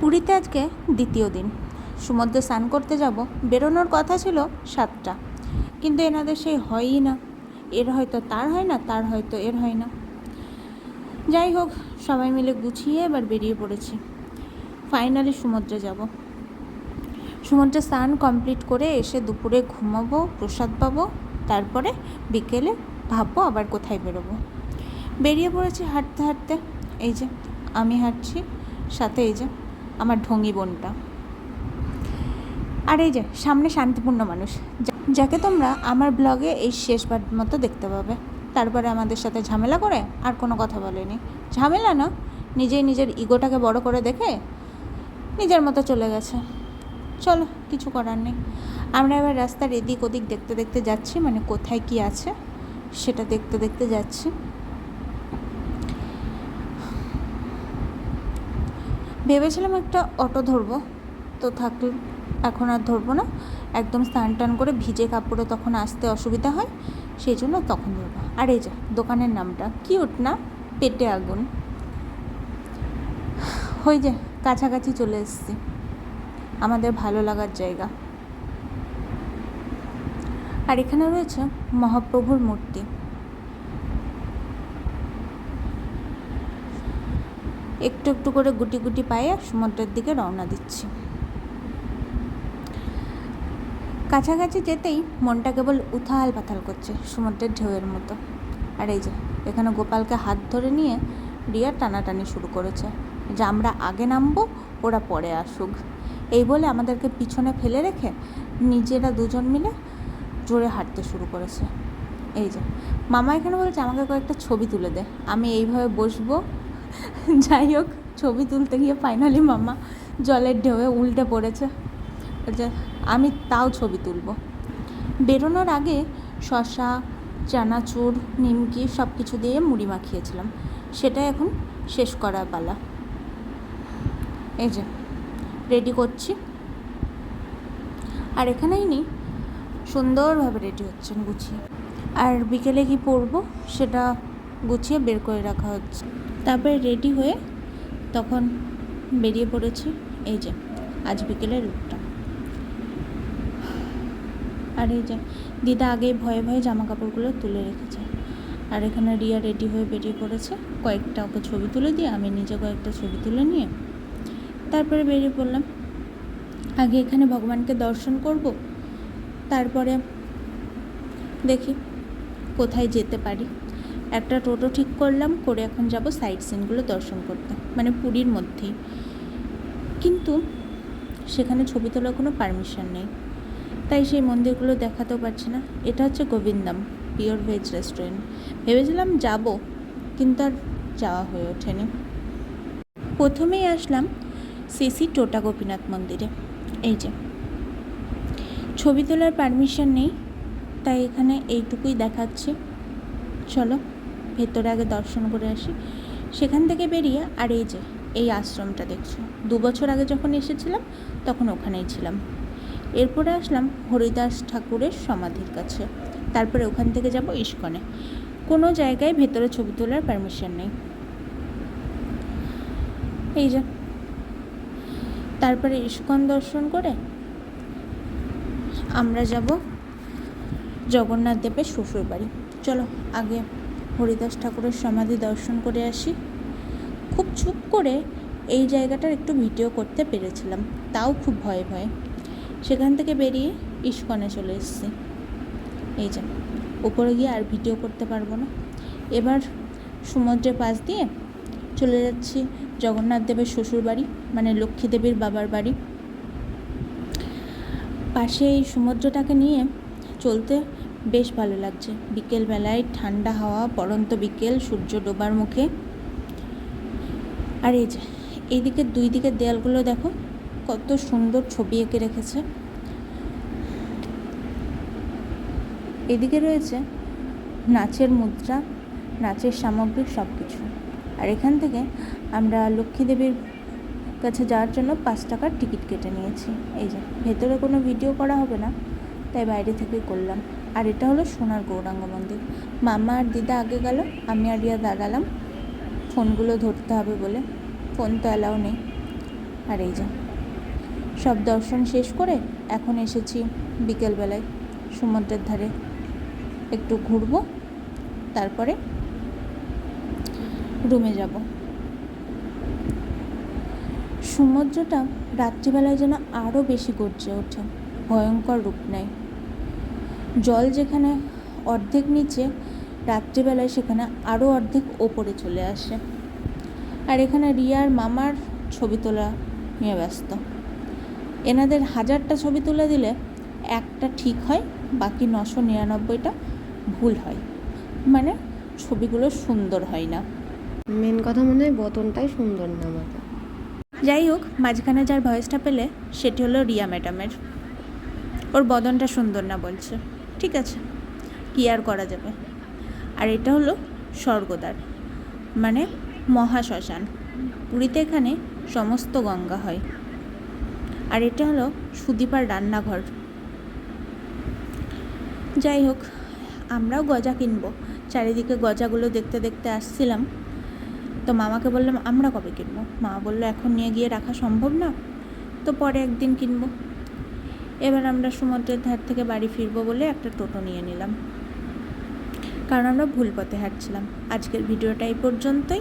পুরীতে আজকে দ্বিতীয় দিন। সমুদ্রে স্নান করতে যাব। বেরোনোর কথা ছিল সাতটা। কিন্তু এনাদের সেই হয়ই না। এর হয়তো তার হয় না, তার হয়তো এর হয় না। যাই হোক, সবাই মিলে গুছিয়ে এবার বেরিয়ে পড়েছি। ফাইনালি সমুদ্রে যাব। সমুদ্রে স্নান কমপ্লিট করে এসে দুপুরে ঘুমাবো, প্রসাদ পাবো, তারপরে বিকেলে ভাববো আবার কোথায় বেরোবো। বেরিয়ে পড়েছি হাঁটতে হাঁটতে। এই যে, আমি হাঁটছি, সাথে এই যে আমার ঢঙ্গি বোনটা। আর এই যে, সামনে শান্তিপূর্ণ মানুষ। যাকে তোমরা আমার ব্লগে এই শেষবার মতো দেখতে পাবে। তারপরে আমাদের সাথে ঝামেলা করে আর কোনো কথা বলেনি। ঝামেলা না, নিজেই নিজের ইগোটাকে বড় করে দেখে নিজের মতো চলে গেছে। চলো, কিছু করার নেই। আমরা এবার রাস্তার এদিক ওদিক দেখতে দেখতে যাচ্ছি মানে কোথায় কি আছে, সেটা দেখতে দেখতে যাচ্ছি। ভেবেছিলাম একটা অটো ধরবো, তো থাকল। এখন আর ধরবো না। একদম স্নান টান করে ভিজে কাপড়ে তখন আসতে অসুবিধা হয়, সেই জন্য তখন ধরবো। আর এই যে, দোকানের নামটা। কিউট না? পেটে আগুন। হয়ে যে, কাছাকাছি চলে এসেছি। আমাদের ভালো লাগার জায়গা। আর এখানে রয়েছে মহাপ্রভুর মূর্তি। একটু একটু করে গুটি গুটি পায়ে সমুদ্রের দিকে রওনা দিচ্ছি। কাছাকাছি যেতেই মনটা কেবল উথাল পাথাল করছে সমুদ্রের ঢেউয়ের মতো। আর এই যে, এখানে গোপালকে হাত ধরে নিয়ে রিয়া টানাটানি শুরু করেছে যে, আমরা আগে নামবো, ওরা পরে আসুক। এই বলে আমাদেরকে পিছনে ফেলে রেখে নিজেরা দুজন মিলে জোরে হাঁটতে শুরু করেছে। এই যে, মামা এখানে বলেছে, আমাকে কয়েকটা ছবি তুলে দে। আমি এইভাবে বসবো যাই হোক, ছবি তুলতে গিয়ে ফাইনালি মামা জলের ঢেউয়ে উল্টে পড়েছে। আমি তাও ছবি তুলব। বেরোনোর আগে শশা, চানাচুর, নিমকি সব কিছু দিয়ে মুড়ি মাখিয়েছিলাম। সেটা এখন শেষ করার পালা। এই যে রেডি করছি। আর এখানেই নি সুন্দরভাবে রেডি হচ্ছেন গুছিয়ে। আর বিকেলে কি পরবো সেটা গুছিয়ে বের করে রাখা হচ্ছে। তারপরে রেডি হয়ে তখন বেরিয়ে পড়েছি এই যে, আজ বিকেলের রুটটা আর এই যে, দিদা আগেই ভয়ে ভয়ে জামা কাপড়গুলো তুলে রেখেছে। আর এখানে রিয়া রেডি হয়ে বেরিয়ে পড়েছে। কয়েকটা ওকে ছবি তুলে দিয়ে, আমি নিজে কয়েকটা ছবি তুলে নিয়ে তারপরে বেরিয়ে পড়লাম। আগে এখানে ভগবানকে দর্শন করব, তারপরে দেখি কোথায় যেতে পারি। একটা টোটো ঠিক করলাম, করে এখন যাব সাইট সিনগুলো দর্শন করতে মানে পুরীর মধ্যেই। কিন্তু সেখানে ছবি তোলার কোনো পারমিশন নেই। তাই সেই মন্দিরগুলো দেখাতেও পারছি না। এটা হচ্ছে গোবিন্দম পিওর ভেজ রেস্টুরেন্ট ভেবেছিলাম যাব, কিন্তু আর যাওয়া হয়ে ওঠেনি। প্রথমেই আসলাম সিসি টোটা গোপীনাথ মন্দিরে। এই যে, ছবি তোলার পারমিশন নেই, তাই এখানে এইটুকুই দেখাচ্ছে। চলো। ভেতরে আগে দর্শন করে আসি। সেখান থেকে বেরিয়ে আর এই যে, এই আশ্রমটা দেখছ। দু বছর আগে যখন এসেছিলাম, তখন ওখানেই ছিলাম। এরপরে আসলাম হরিদাস ঠাকুরের সমাধির কাছে। তারপরে ওখান থেকে যাব ইস্কনে। কোনো জায়গায় ভেতরে ছবি তোলার পারমিশন নেই। এই যে। তারপরে ইস্কন দর্শন করে আমরা যাব জগন্নাথ দেবের শ্বশুর বাড়ি চলো, আগে হরিদাস ঠাকুরের সমাধি দর্শন করে আসি। খুব চুপ করে এই জায়গাটার একটু ভিডিও করতে পেরেছিলাম, তাও খুব ভয়ে ভয়ে। সেখান থেকে বেরিয়ে ইস্কনে চলে এসেছি। এই যে, উপরে গিয়ে আর ভিডিও করতে পারব না। এবার সমুদ্রের পাশ দিয়ে চলে যাচ্ছি জগন্নাথ দেবের শ্বশুর বাড়ি মানে লক্ষ্মী দেবীর বাবার বাড়ি। পাশে এই সমুদ্রটাকে নিয়ে চলতে বেশ ভালো লাগছে। বিকেলবেলায় ঠান্ডা হাওয়া পরন্ত বিকেল, সূর্য ডোবার মুখে। আর এই যে, এইদিকে দুই দিকের দেয়ালগুলো দেখো, কত সুন্দর ছবি এঁকে রেখেছে। এদিকে রয়েছে নাচের মুদ্রা, নাচের সামগ্রী সব কিছু আর এখান থেকে আমরা লক্ষ্মী দেবীর কাছে যাওয়ার জন্য পাঁচ টাকার টিকিট কেটে নিয়েছি। এই যে, ভেতরে কোনো ভিডিও করা হবে না। তাই বাইরে থেকে করলাম। আর এটা হলো সোনার গৌরাঙ্গ মন্দির। মামা আর দিদা আগে গেল, আমি আর রিয়া দাঁড়ালাম। ফোনগুলো ধরতে হবে বলে। ফোন তো অ্যালাউ নেই। আর এই যে, সব দর্শন শেষ করে এখন এসেছি বিকেলবেলায় সমুদ্রের ধারে। একটু ঘুরবো, তারপরে রুমে যাব। সমুদ্রটা রাত্রিবেলায় যেন আরও বেশি গর্জে ওঠে। ভয়ঙ্কর রূপ নেয়। জল যেখানে অর্ধেক নিচে রাত্রিবেলায় সেখানে আরও অর্ধেক ওপরে চলে আসে। আর এখানে রিয়ার মামার ছবি তোলা নিয়ে ব্যস্ত। এনাদের হাজারটা ছবি তুলে দিলে একটা ঠিক হয় বাকি নশো নিরানব্বইটা ভুল হয়। মানে ছবিগুলো সুন্দর হয় না। মেন কথা মনে হয় বতনটাই সুন্দর না আমাকে যাই হোক মাঝখানে যার ভয়েসটা পেলে সেটি হলো রিয়া ম্যাডামের। ওর বদনটা সুন্দর না বলছে। ঠিক আছে, কী আর করা যাবে? আর এটা হলো স্বর্গদ্বার মানে মহাশ্মশান। পুরীতে এখানে সমস্ত গঙ্গা হয়। আর এটা হলো সুদীপার রান্নাঘর। যাই হোক, আমরাও গজা কিনবো। চারিদিকে গজাগুলো দেখতে দেখতে আসছিলাম। তো মামাকে বললাম, আমরা কবে কিনবো? মা বলল, এখন নিয়ে গিয়ে রাখা সম্ভব না, তো পরে একদিন কিনবো। এবার আমরা সমুদ্রের ধার থেকে বাড়ি ফিরবো বলে একটা টোটো নিয়ে নিলাম। কারণ আমরা ভুল পথে হাঁটছিলাম। আজকের ভিডিওটা এই পর্যন্তই।